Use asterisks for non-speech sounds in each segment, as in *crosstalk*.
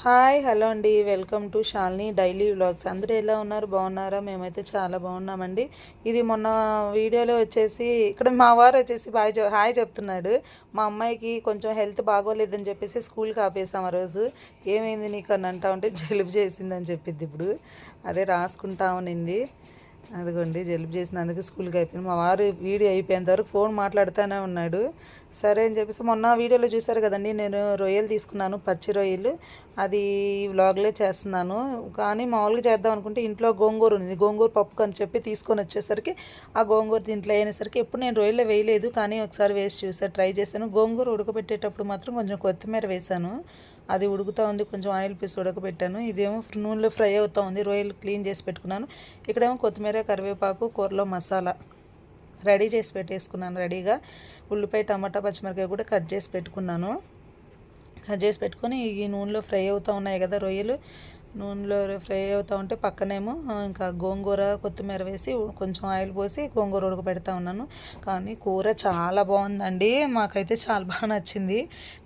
Hi hello అండి. Welcome to Shalini daily vlogs. అందరూ ఎలా ఉన్నారు? బాగున్నారా? మేమైతే చాలా బాగున్నామండి. ఇది మొన్న వీడియోలో వచ్చేసి ఇక్కడ మా వారు వచ్చేసి బాయ్ హాయ్ చెప్తున్నాడు. మా అమ్మాయికి కొంచెం హెల్త్ బాగోలేదని చెప్పేసి స్కూల్కి ఆపేసాం ఆ రోజు. ఏమైంది నీకు అని అంటా ఉంటే జలుబు చేసిందని చెప్పిద్ది ఇప్పుడు. అదే రాసుకుంటా ఉన్నింది అదిగోండి జలుబు చేసినందుకు స్కూల్కి అయిపోయింది. మా వారు వీడియో అయిపోయేంత వరకు ఫోన్ మాట్లాడుతూనే ఉన్నాడు. సరే అని చెప్పేసి మొన్న వీడియోలో చూసారు కదండి నేను రొయ్యలు తీసుకున్నాను పచ్చి రొయ్యలు. అది వ్లాగ్లో చేస్తున్నాను. కానీ మామూలుగా చేద్దాం అనుకుంటే ఇంట్లో గోంగూర ఉంది. గోంగూర పప్పు అని చెప్పి తీసుకొని వచ్చేసరికి ఆ గోంగూర దీంట్లో అయినసరికి ఎప్పుడు నేను రొయ్యలు వేయలేదు కానీ ఒకసారి వేసి చూసాను ట్రై చేశాను. గోంగూర ఉడకబెట్టేటప్పుడు మాత్రం కొంచెం కొత్తిమీర వేశాను. అది ఉడుకుతూ ఉంది కొంచెం ఆయిల్ పీస్ ఉడకబెట్టాను. ఇదేమో నూనెలో ఫ్రై అవుతూ ఉంది రొయ్యలు క్లీన్ చేసి పెట్టుకున్నాను. ఇక్కడేమో కొత్తిమీర కరివేపాకు కూరలో మసాలా రెడీ చేసి పెట్టేసుకున్నాను రెడీగా. ఉల్లిపాయ టమాటా పచ్చిమిరకాయ కూడా కట్ చేసి పెట్టుకున్నాను. కట్ చేసి పెట్టుకొని ఈ నూనెలో ఫ్రై అవుతూ ఉన్నాయి కదా రొయ్యలు నూనెలో ఫ్రై అవుతూ ఉంటే పక్కనేమో ఇంకా గోంగూర కొత్తిమీర వేసి కొంచెం ఆయిల్ పోసి గోంగూర ఉడకబెడతా ఉన్నాను. కానీ కూర చాలా బాగుందండి. మాకైతే చాలా బాగా నచ్చింది.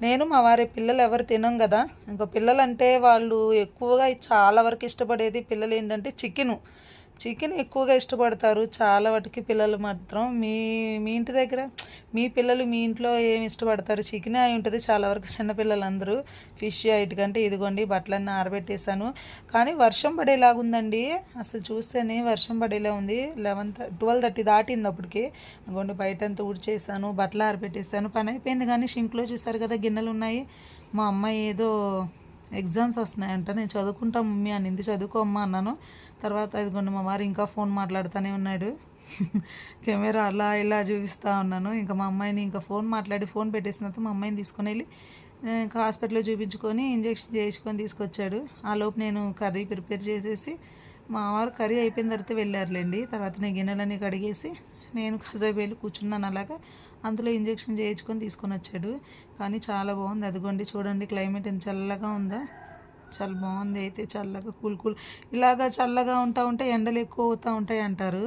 నేను మా వారి పిల్లలు ఎవరు తినం కదా ఇంకా పిల్లలంటే వాళ్ళు ఎక్కువగా చాలా వరకు ఇష్టపడేది పిల్లలు ఏంటంటే చికెను. చికెన్ ఎక్కువగా ఇష్టపడతారు. చాలా వాటికి పిల్లలు మాత్రం. మీ మీ ఇంటి దగ్గర మీ పిల్లలు మీ ఇంట్లో ఏమి ఇష్టపడతారు? చికెన్ అయి ఉంటుంది చాలా వరకు చిన్నపిల్లలు అందరూ ఫిష్ కంటే ఇదిగోండి బట్టలన్నీ ఆరబెట్టేశాను. కానీ వర్షం పడేలాగుందండి అసలు చూస్తేనే వర్షం పడేలా ఉంది. లెవెన్ ట్వెల్వ్ థర్టీ దాటింది అప్పటికి. ఇదిగోండి బయట అంతా ఊడ్చేసాను బట్టలు ఆరబెట్టేసాను పని అయిపోయింది కానీ షింక్లో చూసారు కదా గిన్నెలు ఉన్నాయి. మా అమ్మాయి ఏదో ఎగ్జామ్స్ వస్తున్నాయంట. నేను చదువుకుంటా మమ్మీ అనింది చదువుకో అమ్మా అన్నాను. తర్వాత ఇదిగోండి మా వారు ఇంకా ఫోన్ మాట్లాడుతూనే ఉన్నాడు. కెమెరా అలా ఇలా చూపిస్తూ ఉన్నాను. ఇంకా మా అమ్మాయిని ఇంకా ఫోన్ మాట్లాడి ఫోన్ పెట్టేసిన తర్వాత మా అమ్మాయిని తీసుకొని వెళ్ళి ఇంకా హాస్పిటల్లో చూపించుకొని ఇంజెక్షన్ చేయించుకొని తీసుకొచ్చాడు. ఆ లోపు నేను కర్రీ ప్రిపేర్ చేసేసి మా వారు కర్రీ అయిపోయిన తర్వాత వెళ్ళారులేండి. తర్వాత నేను గిన్నెలన్నీ కడిగేసి నేను కాసేపు వెళ్ళి కూర్చున్నాను అలాగా. అందులో ఇంజెక్షన్ చేయించుకొని తీసుకొని వచ్చాడు. కానీ చాలా బాగుంది. అదిగోండి చూడండి క్లైమేట్ ఎంత చల్లగా ఉందా. చాలా బాగుంది అయితే చల్లగా కూల్ కూల్. ఇలాగా చల్లగా ఉంటా ఉంటే ఎండలు ఎక్కువ అవుతూ ఉంటాయి అంటారు.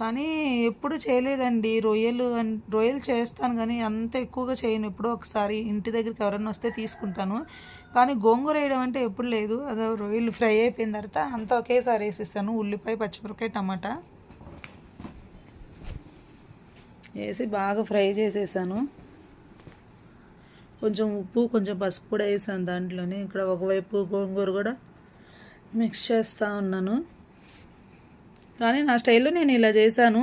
కానీ ఎప్పుడు చేయలేదండి. రొయ్యలు రొయ్యలు చేస్తాను కానీ అంత ఎక్కువగా చేయను. ఎప్పుడో ఒకసారి ఇంటి దగ్గరికి ఎవరైనా వస్తే తీసుకుంటాను. కానీ గోంగూర వేయడం అంటే ఎప్పుడు లేదు. అదే రొయ్యలు ఫ్రై అయిపోయిన తర్వాత అంతా ఒకేసారి వేసేస్తాను. ఉల్లిపాయ పచ్చిమిరపకాయ టమాటా. వేసి బాగా ఫ్రై చేసేసాను. కొంచెం ఉప్పు కొంచెం పసుపు కూడా వేసాను దాంట్లోనే. ఇక్కడ ఒకవైపు గోంగూర కూడా మిక్స్ చేస్తూ ఉన్నాను. కానీ నా స్టైల్లో నేను ఇలా చేశాను.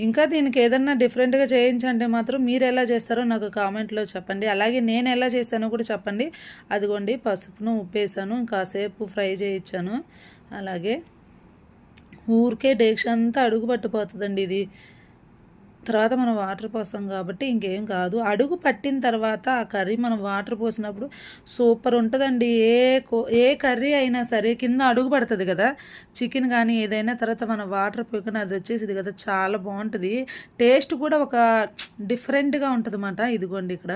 ఇంకా దీనికి ఏదన్నా డిఫరెంట్గా చేయించంటే మాత్రం మీరు ఎలా చేస్తారో నాకు కామెంట్లో చెప్పండి. అలాగే నేను ఎలా చేశానో కూడా చెప్పండి. అదిగోండి పసుపును ఉప్పు వేసాను కాసేపు ఫ్రై చేయించాను. అలాగే ఊరికే డేక్ష అంతా అడుగు పట్టిపోతుందండి ఇది. తర్వాత మనం వాటర్ పోస్తాం కాబట్టి ఇంకేం కాదు. అడుగు పట్టిన తర్వాత ఆ కర్రీ మనం వాటర్ పోసినప్పుడు సూపర్ ఉంటుందండి. ఏ కో ఏ కర్రీ అయినా సరే కింద అడుగు పడుతుంది కదా. చికెన్ కానీ ఏదైనా తర్వాత మనం వాటర్ పోయిన అది వచ్చేసింది కదా. చాలా బాగుంటుంది. టేస్ట్ కూడా ఒక డిఫరెంట్గా ఉంటుంది అన్నమాట ఇదిగోండి ఇక్కడ.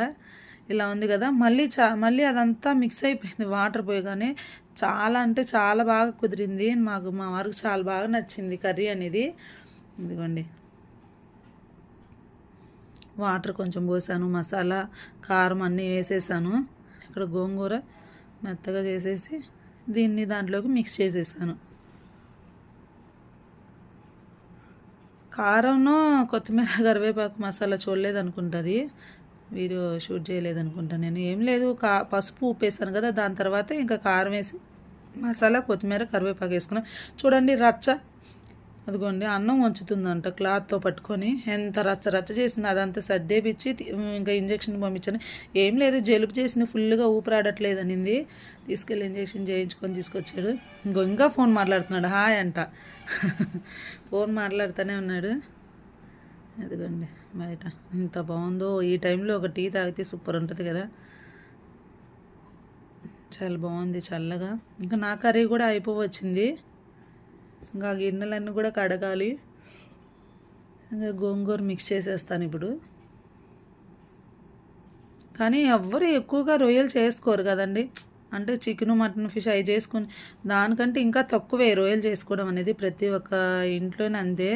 ఇలా ఉంది కదా. మళ్ళీ చా మళ్ళీ అదంతా మిక్స్ అయిపోయింది వాటర్ పోయగానే. చాలా అంటే చాలా బాగా కుదిరింది. మాకు మా వారికి చాలా బాగా నచ్చింది కర్రీ అనేది. ఇదిగోండి. వాటర్ కొంచెం పోసాను మసాలా కారం అన్నీ వేసేసాను. ఇక్కడ గోంగూర మెత్తగా చేసేసి దీన్ని దాంట్లోకి మిక్స్ చేసేసాను. కారంను కొత్తిమీర కరివేపాకు మసాలా చూడలేదు అనుకుంటుంది వీడియో షూట్ చేయలేదు అనుకుంటా నేను ఏం లేదు కా పసుపు ఉప్పు వేసాను కదా దాని తర్వాత ఇంకా కారం వేసి మసాలా కొత్తిమీర కరివేపాకు వేసుకున్నాను. చూడండి రచ్చ. అదిగోండి అన్నం వంచుతుందంట క్లాత్తో పట్టుకొని. ఎంత రచ్చ రచ్చ చేసింది అదంతా సర్దేపిచ్చి ఇంకా ఇంజక్షన్ పంపించాను. ఏం లేదు జలుబు చేసింది ఫుల్గా ఊపిరాడట్లేదు అనింది తీసుకెళ్ళి ఇంజక్షన్ చేయించుకొని తీసుకొచ్చాడు. ఇంకో ఇంకా ఫోన్ మాట్లాడుతున్నాడు. హాయ్ అంట. *laughs* ఫోన్ మాట్లాడుతూనే ఉన్నాడు. అదిగోండి బయట ఎంత బాగుందో. ఈ టైంలో ఒక టీ తాగితే సూపర్ ఉంటుంది కదా. చాలా బాగుంది చల్లగా. ఇంకా నా కర్రీ కూడా అయిపోవచ్చింది. ఇంకా గిన్నెలన్నీ కూడా కడగాలి. ఇంకా గోంగూర మిక్స్ చేసేస్తాను ఇప్పుడు. కానీ ఎవ్వరు ఎక్కువగా రొయ్యలు చేసుకోరు కదండి. అంటే చికెన్ మటన్ ఫిష్ అవి చేసుకుని దానికంటే ఇంకా తక్కువే రొయ్యలు చేసుకోవడం అనేది ప్రతి ఒక్క ఇంట్లోనే అంతే.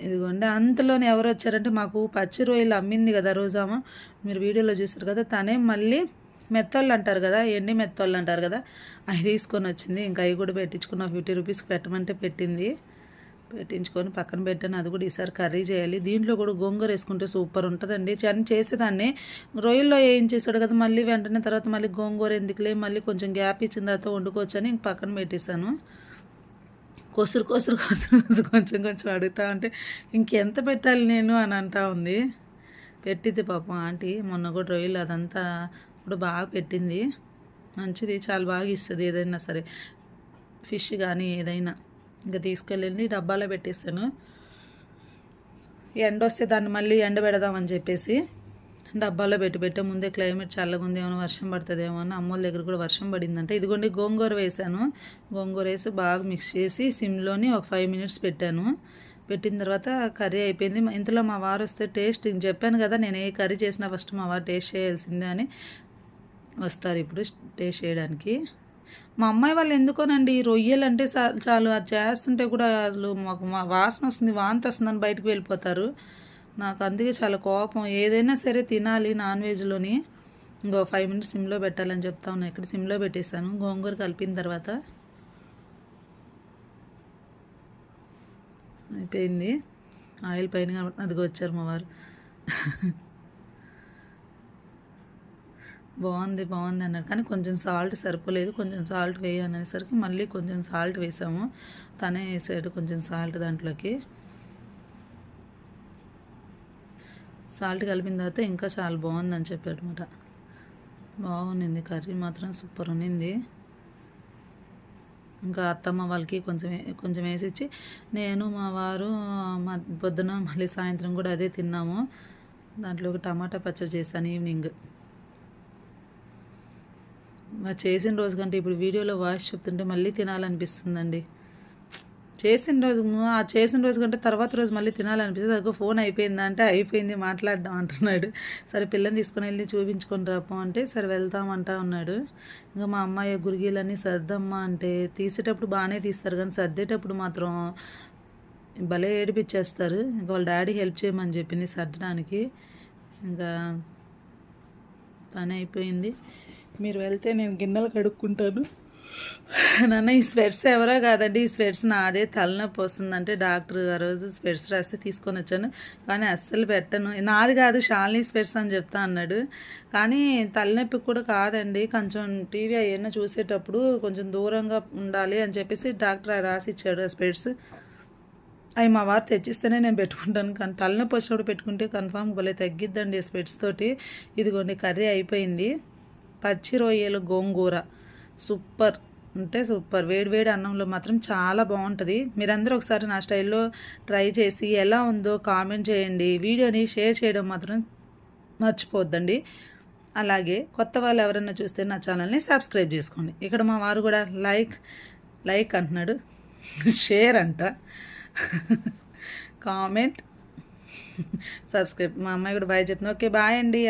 ఇదిగోండి అంతలోనే ఎవరు వచ్చారంటే మాకు పచ్చి రొయ్యలు అమ్మింది కదా రోజామా. మీరు వీడియోలో చూసారు కదా తనే మళ్ళీ మెత్తళ్ళు అంటారు కదా ఎండి మెత్తళ్ళు అంటారు కదా అవి తీసుకొని వచ్చింది. ఇంకా అవి కూడా పెట్టించుకున్న ఫిఫ్టీ రూపీస్కి పెట్టమంటే పెట్టింది. పెట్టించుకొని పక్కన పెట్టాను. అది కూడా ఈసారి కర్రీ చేయాలి. దీంట్లో కూడా గోంగూర వేసుకుంటే సూపర్ ఉంటుందండి. అని చేసేదాన్ని. రొయ్యల్లో ఏం చేశాడు కదా మళ్ళీ వెంటనే తర్వాత మళ్ళీ గోంగూర ఎందుకులే మళ్ళీ కొంచెం గ్యాప్ ఇచ్చిన తర్వాత వండుకోవచ్చు అని ఇంక పక్కన పెట్టేశాను. కొసురు కొసురు కొసురు కొసురు కొంచెం కొంచెం అడుగుతా ఉంటే ఇంకెంత పెట్టాలి నేను? అని అంటా ఉంది. పెట్టింది పాపం ఆంటీ. మొన్న కూడా రొయ్యలు అదంతా ఇప్పుడు బాగా పెట్టింది. మంచిది చాలా బాగా ఇస్తుంది ఏదైనా సరే. ఫిష్ కానీ ఏదైనా. ఇంకా తీసుకెళ్ళి డబ్బాలో పెట్టేస్తాను. ఎండ వస్తే దాన్ని మళ్ళీ ఎండ పెడదామని చెప్పేసి డబ్బాలో పెట్టి పెట్టే. ముందే క్లైమేట్ చల్లగా ఉంది ఏమైనా వర్షం పడుతుందేమో అని అమ్మోళ్ళ దగ్గర కూడా వర్షం పడిందంటే. ఇదిగోండి గోంగూర వేసాను. గోంగూర వేసి బాగా మిక్స్ చేసి సిమ్లోని ఒక ఫైవ్ మినిట్స్ పెట్టాను. పెట్టిన తర్వాత కర్రీ అయిపోయింది. ఇంతలో మా వారు వస్తే టేస్ట్ ఇంక చెప్పాను కదా నేను ఏ కర్రీ చేసినా ఫస్ట్ మా వారు టేస్ట్ చేయాల్సిందే అని. వస్తారు ఇప్పుడు టేస్ట్ చేయడానికి. మా అమ్మాయి వాళ్ళు ఎందుకోనండి? రొయ్యలు అంటే చాలు అది చేస్తుంటే కూడా అసలు మాకు మా వాసన వస్తుంది వాంతి వస్తుందని బయటకు వెళ్ళిపోతారు. నాకు అందుకే చాలా కోపం. ఏదైనా సరే తినాలి నాన్ వెజ్లోని. ఇంకో ఫైవ్ మినిట్స్ సిమ్లో పెట్టాలని చెప్తా ఉన్నాను ఇక్కడ సిమ్లో పెట్టేశాను. గోంగూర కలిపిన తర్వాత అయిపోయింది. ఆయిల్ పైన కాబట్టి వచ్చారు మా వారు. బాగుంది బాగుంది అన్నారు. కానీ కొంచెం సాల్ట్ సరిపోలేదు. కొంచెం సాల్ట్ వేయ అనేసరికి మళ్ళీ కొంచెం సాల్ట్ వేసాము. తనే వేసాడు కొంచెం సాల్ట్ దాంట్లోకి. సాల్ట్ కలిపిన తర్వాత ఇంకా చాలా బాగుందని చెప్పాడు అనమాట బాగుంది కర్రీ మాత్రం సూపర్ ఉన్నింది ఇంకా అత్తమ్మ వాళ్ళకి కొంచెం కొంచెం వేసిచ్చి నేను మా వారు మా పొద్దున మళ్ళీ సాయంత్రం కూడా అదే తిన్నాము. దాంట్లో ఒక టమాటా పచ్చడి చేశాను ఈవినింగ్. చేసిన రోజు కంటే ఇప్పుడు వీడియోలో వాయిస్ చెప్తుంటే మళ్ళీ తినాలనిపిస్తుందండి. చేసిన రోజు ఆ చేసిన రోజు కంటే తర్వాత రోజు మళ్ళీ తినాలనిపిస్తుంది. అదిగో ఫోన్ అయిపోయిందా అంటే అయిపోయింది మాట్లాడడం అంటున్నాడు. సరే పిల్లని తీసుకొని వెళ్ళి చూపించుకొని రాపో అంటే సరే వెళ్తామంటా ఉన్నాడు. ఇంకా మా అమ్మాయి గురిగీలన్నీ సర్దమ్మా అంటే తీసేటప్పుడు బాగానే తీస్తారు కానీ సర్దేటప్పుడు మాత్రం భలే ఏడిపించేస్తారు ఇంకా వాళ్ళ డాడీ హెల్ప్ చేయమని చెప్పింది సర్దడానికి. ఇంకా పని అయిపోయింది. మీరు వెళ్తే నేను గిన్నెలు కడుక్కుంటాను. నాన్న ఈ స్వెట్స్ ఎవరో కాదండి ఈ స్వెట్స్ నాదే తలనొప్పి వస్తుందంటే డాక్టర్ ఆ రోజు స్వెట్స్ రాస్తే తీసుకొని వచ్చాను. కానీ అస్సలు పెట్టను. నాది కాదు షాలిని స్వెట్స్ అని చెప్తా అన్నాడు. కానీ తలనొప్పి కూడా కాదండి. కొంచెం టీవీ అవన్నీ చూసేటప్పుడు కొంచెం దూరంగా ఉండాలి అని చెప్పేసి డాక్టర్ రాసి ఇచ్చాడు ఆ స్పెట్స్ అవి మా వారు తెచ్చిస్తేనే నేను పెట్టుకుంటాను. కానీ తలనొప్పి వచ్చినప్పుడు పెట్టుకుంటే కన్ఫామ్ భలే తగ్గిద్దండి ఈ స్పెట్స్ తోటి. ఇదిగోండి కర్రీ అయిపోయింది. పచ్చి రొయ్యలు గోంగూర. సూపర్. అంటే సూపర్. వేడి వేడి అన్నంలో మాత్రం చాలా బాగుంటుంది. మీరందరూ ఒకసారి నా స్టైల్లో ట్రై చేసి ఎలా ఉందో కామెంట్ చేయండి. వీడియోని షేర్ చేయడం మాత్రం మర్చిపోద్దండి అలాగే కొత్త వాళ్ళు ఎవరైనా చూస్తే నా ఛానల్ని సబ్స్క్రైబ్ చేసుకోండి. ఇక్కడ మా వారు కూడా లైక్ లైక్ అంటున్నాడు. షేర్ అంట. కామెంట్. సబ్స్క్రైబ్. మా అమ్మాయి కూడా బాయ్ చెప్తుంది. ఓకే బాయ్ అండి.